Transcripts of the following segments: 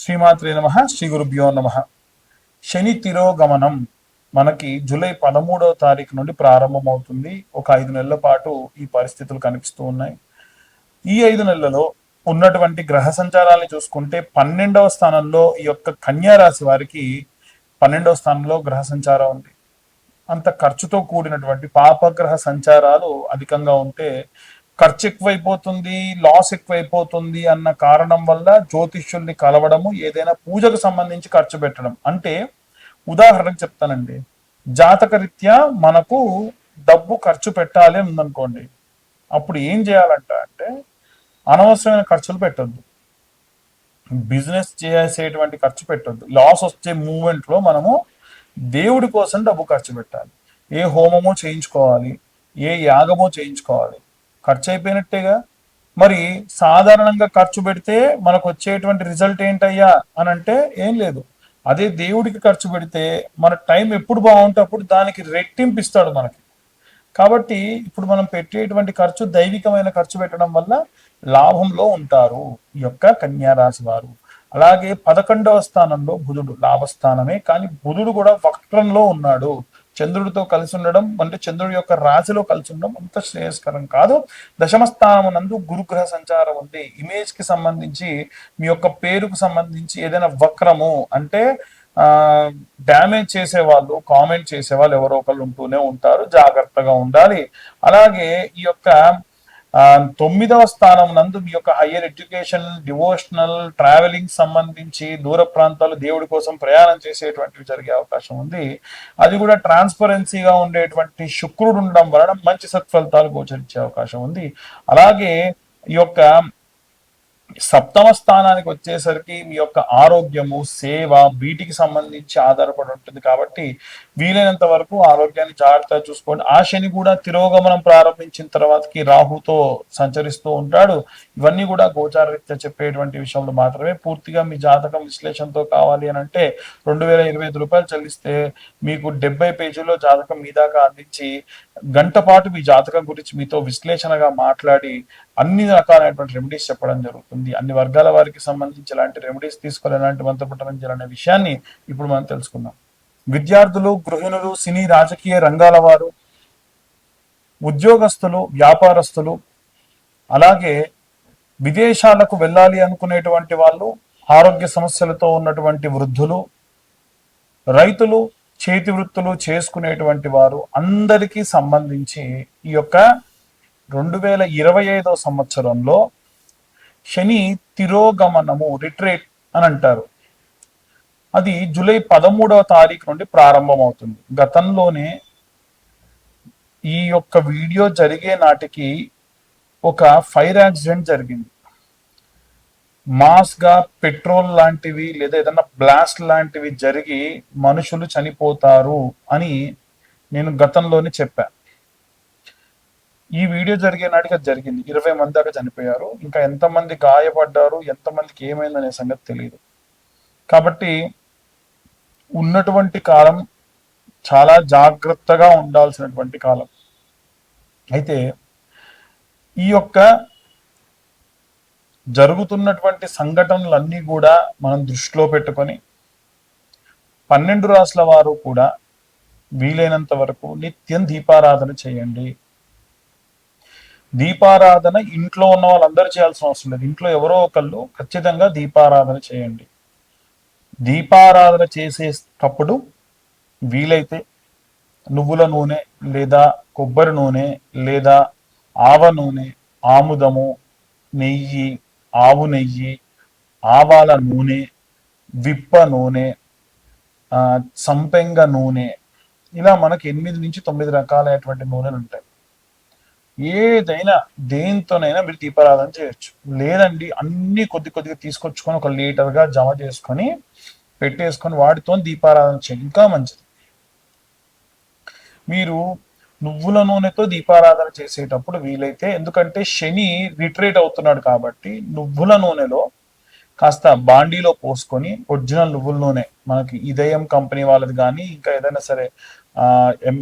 శ్రీమాత్రే నమ శ్రీ గురుభ్యో నమ. శని తిరోగమనం మనకి జూలై పదమూడవ తారీఖు నుండి ప్రారంభమవుతుంది. ఒక ఐదు నెలల పాటు ఈ పరిస్థితులు కనిపిస్తూ ఉన్నాయి. ఈ ఐదు నెలలలో ఉన్నటువంటి గ్రహ సంచారాన్ని చూసుకుంటే పన్నెండవ స్థానంలో ఈ యొక్క కన్యా రాశి వారికి పన్నెండవ స్థానంలో గ్రహ సంచారం ఉంది. అంత ఖర్చుతో కూడినటువంటి పాపగ్రహ సంచారాలు అధికంగా ఉంటే ఖర్చు ఎక్కువైపోతుంది లాస్ ఎక్కువైపోతుంది అన్న కారణం వల్ల జ్యోతిష్యుల్ని కలవడము ఏదైనా పూజకు సంబంధించి ఖర్చు పెట్టడం. అంటే ఉదాహరణకు చెప్తానండి. జాతక రీత్యా మనకు డబ్బు ఖర్చు పెట్టాలి ఉందనుకోండి అప్పుడు ఏం చేయాలంట అంటే అనవసరమైన ఖర్చులు పెట్టొద్దు. బిజినెస్ చేసేటువంటి ఖర్చు పెట్టొద్దు. లాస్ వచ్చే మూమెంట్లో మనము దేవుడి కోసం డబ్బు ఖర్చు పెట్టాలి. ఏ హోమమో చేయించుకోవాలి ఏ యాగమో చేయించుకోవాలి. ఖర్చు అయిపోయినట్టేగా మరి సాధారణంగా ఖర్చు పెడితే మనకు వచ్చేటువంటి రిజల్ట్ ఏంటయ్యా అని అంటే ఏం లేదు. అదే దేవుడికి ఖర్చు పెడితే మన టైం ఎప్పుడు బాగుంటే అప్పుడు దానికి రెట్టింపు ఇస్తాడు మనకి. కాబట్టి ఇప్పుడు మనం పెట్టేటువంటి ఖర్చు దైవికమైన ఖర్చు పెట్టడం వల్ల లాభంలో ఉంటారు ఈ యొక్క కన్యారాశి వారు. అలాగే పదకొండవ స్థానంలో బుధుడు లాభస్థానమే. కానీ బుధుడు కూడా వక్రంలో ఉన్నాడు. చంద్రుడితో కలిసి ఉండడం అంటే చంద్రుడి యొక్క రాశిలో కలిసి ఉండడం అంత శ్రేయస్కరం కాదు. దశమ నందు గురుగ్రహ సంచారం ఉంది. ఇమేజ్కి సంబంధించి మీ యొక్క పేరుకు సంబంధించి ఏదైనా వక్రము అంటే ఆ డ్యామేజ్ చేసే వాళ్ళు కామెంట్ చేసే వాళ్ళు ఎవరో ఒకళ్ళు ఉంటూనే ఉంటారు. జాగ్రత్తగా ఉండాలి. అలాగే ఈ యొక్క తొమ్మిదవ స్థానం నందు మీ యొక్క హయ్యర్ ఎడ్యుకేషన్ డివోషనల్ ట్రావెలింగ్ సంబంధించి దూర ప్రాంతాలు దేవుడి కోసం ప్రయాణం చేసేటువంటివి జరిగే అవకాశం ఉంది. అది కూడా ట్రాన్స్పరెన్సీగా ఉండేటువంటి శుక్రుడు ఉండడం వలన మంచి సత్ఫలితాలు గోచరించే అవకాశం ఉంది. అలాగే ఈ యొక్క సప్తమ స్థానానికి వచ్చేసరికి మీ యొక్క ఆరోగ్యము సేవ వీటికి సంబంధించి ఆధారపడి ఉంటుంది కాబట్టి వీలైనంత వరకు ఆరోగ్యాన్ని జాగ్రత్తగా చూసుకోండి. ఆ శని కూడా తిరోగమనం ప్రారంభించిన తర్వాతకి రాహుతో సంచరిస్తూ ఉంటాడు. ఇవన్నీ కూడా గోచారరీత్యా చెప్పేటువంటి విషయంలో మాత్రమే. పూర్తిగా మీ జాతకం విశ్లేషణతో కావాలి అని అంటే రెండు వేల ఇరవై ఐదు రూపాయలు చెల్లిస్తే మీకు డెబ్బై పేజీలో జాతకం మీ దాకా అందించి గంట పాటు మీ జాతకం గురించి మీతో విశ్లేషణగా మాట్లాడి అన్ని రకాలైనటువంటి రెమెడీస్ చెప్పడం జరుగుతుంది. అన్ని వర్గాల వారికి సంబంధించి ఎలాంటి రెమెడీస్ తీసుకోవాలి ఎలాంటి మంత్రపట్టణం చేయాలనే విషయాన్ని ఇప్పుడు మనం తెలుసుకుందాం. విద్యార్థులు గృహిణులు సినీ రాజకీయ రంగాల వారు ఉద్యోగస్తులు వ్యాపారస్తులు అలాగే విదేశాలకు వెళ్ళాలి అనుకునేటువంటి వాళ్ళు ఆరోగ్య సమస్యలతో ఉన్నటువంటి వృద్ధులు రైతులు చేతి వృత్తులు చేసుకునేటువంటి వారు అందరికీ సంబంధించి ఈ యొక్క రెండు వేల ఇరవై ఐదో సంవత్సరంలో శని తిరోగమనము రిట్రేట్ అని అంటారు. అది జూలై పదమూడవ తారీఖు నుండి ప్రారంభమవుతుంది. గతంలోనే ఈ యొక్క వీడియో జరిగే నాటికి ఒక ఫైర్ యాక్సిడెంట్ జరిగింది. మాస్గా పెట్రోల్ లాంటివి లేదా ఏదైనా బ్లాస్ట్ లాంటివి జరిగి మనుషులు చనిపోతారు అని నేను గతంలోనే చెప్పాను ఈ వీడియో జరిగే నాటికి అది జరిగింది. ఇరవై మంది దాకా చనిపోయారు. ఇంకా ఎంతమంది గాయపడ్డారు ఎంతమందికి ఏమైందనే సంగతి తెలియదు కాబట్టి ఉన్నటువంటి కాలం చాలా జాగ్రత్తగా ఉండాల్సినటువంటి కాలం. అయితే ఈ యొక్క జరుగుతున్నటువంటి సంఘటనలన్నీ కూడా మనం దృష్టిలో పెట్టుకొని పన్నెండు రాసుల వారు కూడా వీలైనంత వరకు నిత్యం దీపారాధన చేయండి. దీపారాధన ఇంట్లో ఉన్న వాళ్ళందరూ చేయాల్సిన అవసరం లేదు. ఇంట్లో ఎవరో ఒకళ్ళు ఖచ్చితంగా దీపారాధన చేయండి. దీపారాధన చేసేటప్పుడు వీలైతే నువ్వుల నూనె లేదా కొబ్బరి నూనె లేదా ఆవ నూనె ఆముదము నెయ్యి ఆవు నెయ్యి ఆవాల నూనె విప్ప నూనె సంపెంగ నూనె ఇలా మనకి ఎనిమిది నుంచి తొమ్మిది రకాలైనటువంటి నూనెలు ఉంటాయి ఏదైనా దేంతోనైనా మీరు దీపారాధన చేయొచ్చు. లేదండి అన్ని కొద్ది కొద్దిగా తీసుకొచ్చుకొని ఒక లీటర్గా జమ చేసుకొని పెట్టేసుకొని వాటితో దీపారాధన చేయండి. ఇంకా మంచిది. మీరు నువ్వుల నూనెతో దీపారాధన చేసేటప్పుడు వీలైతే ఎందుకంటే శని రిట్రేట్ అవుతున్నాడు కాబట్టి నువ్వుల నూనెలో కాస్త బాండీలో పోసుకొని ఒరిజినల్ నువ్వుల నూనె మనకి ఇదయం కంపెనీ వాళ్ళది కానీ ఇంకా ఏదైనా సరే M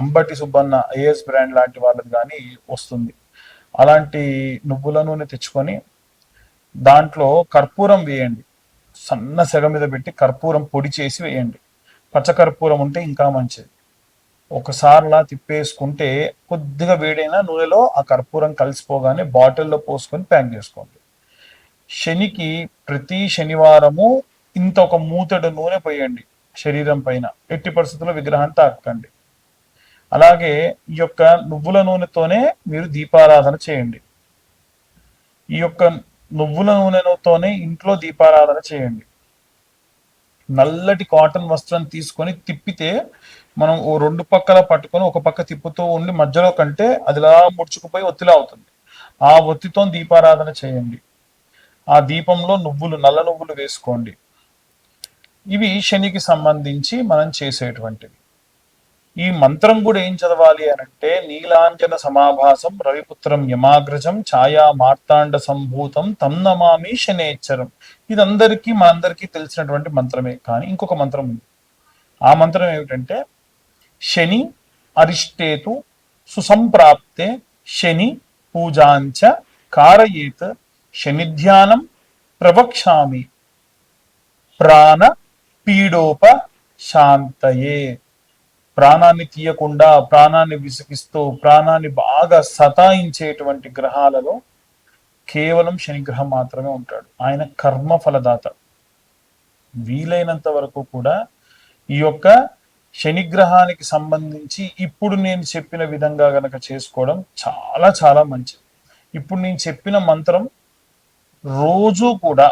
Ambati Subbanna AS brand లాంటి వాళ్ళది కానీ వస్తుంది. అలాంటి నువ్వుల నూనె తెచ్చుకొని దాంట్లో కర్పూరం వేయండి. సన్న సెగ మీద పెట్టి కర్పూరం పొడి చేసి వేయండి. పచ్చకర్పూరం ఉంటే ఇంకా మంచిది. ఒకసారిలా తిప్పేసుకుంటే కొద్దిగా వేడైన నూనెలో ఆ కర్పూరం కలిసిపోగానే బాటిల్లో పోసుకొని ప్యాక్ చేసుకోండి. శనికి ప్రతి శనివారము ఇంత ఒక మూతడు నూనె పోయండి. శరీరం పైన ఎట్టి పరిస్థితుల్లో విగ్రహాన్ని తాకండి. అలాగే ఈ యొక్క నువ్వుల నూనెతోనే మీరు దీపారాధన చేయండి. ఈ యొక్క నువ్వుల నూనెతోనే ఇంట్లో దీపారాధన చేయండి. నల్లటి కాటన్ వస్త్రం తీసుకొని తిప్పితే మనం ఓ రెండు పక్కల పట్టుకొని ఒక పక్క తిప్పుతూ ఉండి మధ్యలో కంటే అదిలా ముడుచుకుపోయి ఒత్తిలా అవుతుంది. ఆ ఒత్తితో దీపారాధన చేయండి. ఆ దీపంలో నువ్వులు నల్ల నువ్వులు వేసుకోండి. ఇవి శనికి సంబంధించి మనం చేసేటువంటివి. ఈ మంత్రం కూడా ఏం చదవాలి అని అంటే నీలాంజన సమాభాసం రవిపుత్రం యమాగ్రజం ఛాయా మార్తాండ సంభూతం తమ్నమామి శనేచ్చరం. ఇదందరికీ మనందరికీ తెలిసినటువంటి మంత్రమే. కానీ ఇంకొక మంత్రం ఉంది. ఆ మంత్రం ఏమిటంటే శని అరిష్టేతు సుసంప్రాప్తే శని పూజాంచ కారయేత్ శనిధ్యానం ప్రవక్ష్యామి ప్రాణ పీడోప శాంతయే ప్రాణాన్ని తీయకుండా ప్రాణాన్ని విసిగిస్తూ ప్రాణాన్ని బాగా సతాయించేటువంటి గ్రహాలలో కేవలం శనిగ్రహం మాత్రమే ఉంటాడు. ఆయన కర్మ ఫలదాత వీలైనంత వరకు కూడా ఈ యొక్క శనిగ్రహానికి సంబంధించి ఇప్పుడు నేను చెప్పిన విధంగా గనక చేసుకోవడం చాలా చాలా మంచిది. ఇప్పుడు నేను చెప్పిన మంత్రం రోజు కూడా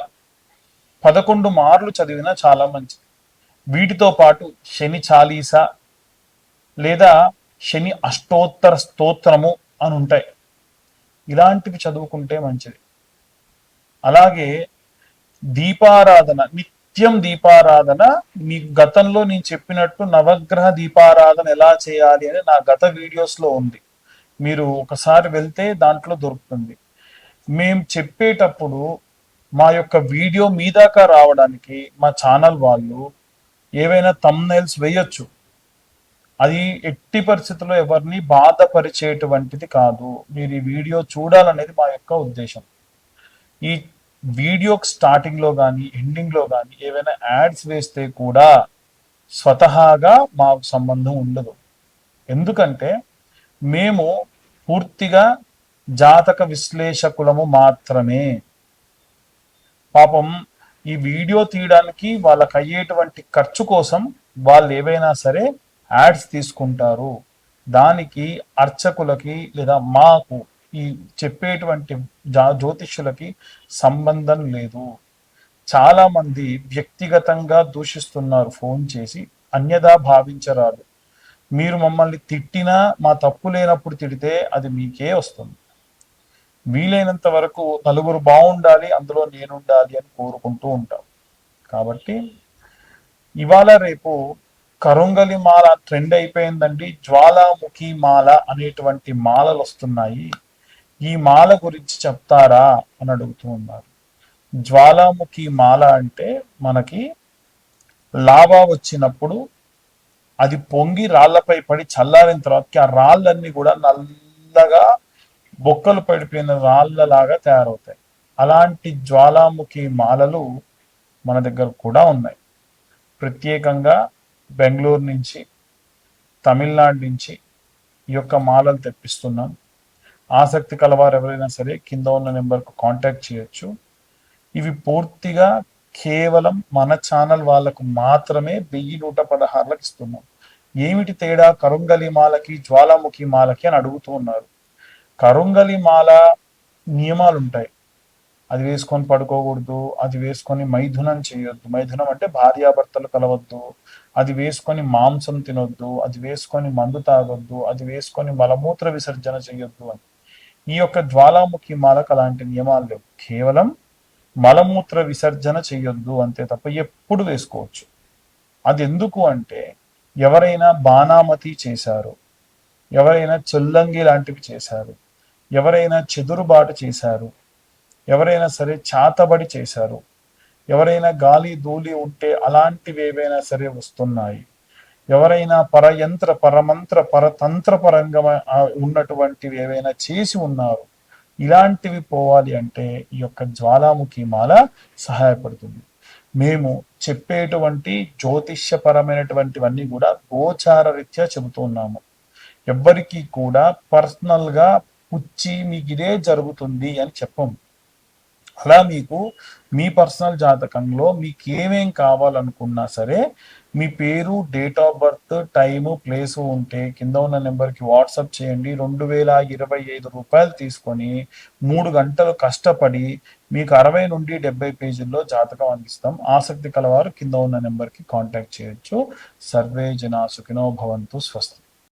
పదకొండు మార్లు చదివినా చాలా మంచిది. వీటితో పాటు శని చాలీసా లేదా శని అష్టోత్తర స్తోత్రము అని ఉంటాయి. ఇలాంటివి చదువుకుంటే మంచిది. అలాగే దీపారాధన నిత్యం దీపారాధన మీ గతంలో నేను చెప్పినట్టు నవగ్రహ దీపారాధన ఎలా చేయాలి అని నా గత వీడియోస్లో ఉంది. మీరు ఒకసారి వెళ్తే దాంట్లో దొరుకుతుంది. మేము చెప్పేటప్పుడు మా యొక్క వీడియో మీ దాకా రావడానికి మా ఛానల్ వాళ్ళు ఏవైనా తమ్నైల్స్ వేయొచ్చు. అది ఎట్టి పరిస్థితుల్లో ఎవరిని బాధపరిచేటువంటిది కాదు. మీరు ఈ వీడియో చూడాలనేది మా యొక్క ఉద్దేశం. ఈ వీడియో స్టార్టింగ్లో కానీ ఎండింగ్లో కానీ ఏవైనా యాడ్స్ వేస్తే కూడా స్వతహాగా మాకు సంబంధం ఉండదు. ఎందుకంటే మేము పూర్తిగా జాతక విశ్లేషకులము మాత్రమే. పాపం ఈ వీడియో తీయడానికి వాళ్ళకి అయ్యేటువంటి ఖర్చు కోసం వాళ్ళు ఏవైనా సరే యాడ్స్ తీసుకుంటారు. దానికి అర్చకులకి లేదా మాకు ఈ చెప్పేటువంటి జా జ్యోతిష్యులకి సంబంధం లేదు. చాలా మంది వ్యక్తిగతంగా దూషిస్తున్నారు ఫోన్ చేసి అన్యదా భావించరాదు. మీరు మమ్మల్ని తిట్టినా మా తప్పు లేనప్పుడు తిడితే అది మీకే వస్తుంది. వీలైనంత వరకు నలుగురు బాగుండాలి అందులో నేనుండాలి అని కోరుకుంటూ ఉంటాం. కాబట్టి ఇవాళ రేపు కరుంగలి మాల ట్రెండ్ అయిపోయిందండి. జ్వాలాముఖి మాల అనేటువంటి మాలలు వస్తున్నాయి. ఈ మాల గురించి చెప్తారా అని అడుగుతూ ఉన్నారు. జ్వాలాముఖి మాల అంటే మనకి లావా వచ్చినప్పుడు అది పొంగి రాళ్ళపై పడి చల్లారిన తర్వాతకి ఆ రాళ్ళన్నీ కూడా నల్లగా బొక్కలు పడిపోయిన రాళ్ళలాగా తయారవుతాయి. అలాంటి జ్వాలాముఖి మాలలు మన దగ్గర కూడా ఉన్నాయి. ప్రత్యేకంగా బెంగళూరు నుంచి తమిళనాడు నుంచి ఈ యొక్క మాలలు తెప్పిస్తున్నాం. ఆసక్తి కలవారు ఎవరైనా సరే కింద ఉన్న నెంబర్కు కాంటాక్ట్ చేయొచ్చు. ఇవి పూర్తిగా కేవలం మన ఛానల్ వాళ్ళకు మాత్రమే వెయ్యి నూట పదహారులకు ఇస్తున్నాం. ఏమిటి తేడా? కరుంగలి మాలకి జ్వాలాముఖి మాలకి అని అడుగుతూ ఉన్నారు. కరుంగలి మాల నియమాలు ఉంటాయి అది వేసుకొని పడుకోకూడదు అది వేసుకొని మైథునం చేయొద్దు. మైథునం అంటే భార్యాభర్తలు కలవద్దు అది వేసుకొని మాంసం తినొద్దు అది వేసుకొని మందు తాగొద్దు అది వేసుకొని మలమూత్ర విసర్జన చేయొద్దు అని. ఈ యొక్క జ్వాలాముఖి మాలకు అలాంటి నియమాలు లేవు. కేవలం మలమూత్ర విసర్జన చేయొద్దు అంతే తప్ప ఎప్పుడు వేసుకోవచ్చు. అది ఎందుకు అంటే ఎవరైనా బాణామతి చేశారు ఎవరైనా చెల్లంగి లాంటివి చేశారు ఎవరైనా చెదురుబాటు చేశారు ఎవరైనా సరే చాతబడి చేశారు ఎవరైనా గాలి ధూళి ఉంటే అలాంటివి ఏవైనా సరే వస్తున్నాయి. ఎవరైనా పరయంత్ర పరమంత్ర పరతంత్ర పరంగా ఉన్నటువంటివి ఏవైనా చేసి ఉన్నారు. ఇలాంటివి పోవాలి అంటే ఈ యొక్క జ్వాలాముఖి మాల సహాయపడుతుంది. మేము చెప్పేటువంటి జ్యోతిష్యపరమైనటువంటివన్నీ కూడా గోచార రీత్యా చెబుతున్నాము ఎవ్వరికీ కూడా పర్సనల్గా గా మీకు ఇదే జరుగుతుంది అని చెప్పము అలా మీకు మీ పర్సనల్ జాతకంలో మీకు ఏమేం కావాలనుకున్నా సరే మీ పేరు date of birth time place ఉంటే కింద ఉన్న నెంబర్కి వాట్సాప్ చేయండి. రెండు వేల ఇరవై ఐదు రూపాయలు తీసుకొని మూడు గంటలు కష్టపడి మీకు అరవై నుండి డెబ్బై పేజీల్లో జాతకం అందిస్తాం. ఆసక్తి కలవారు కింద ఉన్న నెంబర్కి కాంటాక్ట్ చేయొచ్చు. సర్వే జనా సుఖినో భవంతు స్వస్తి.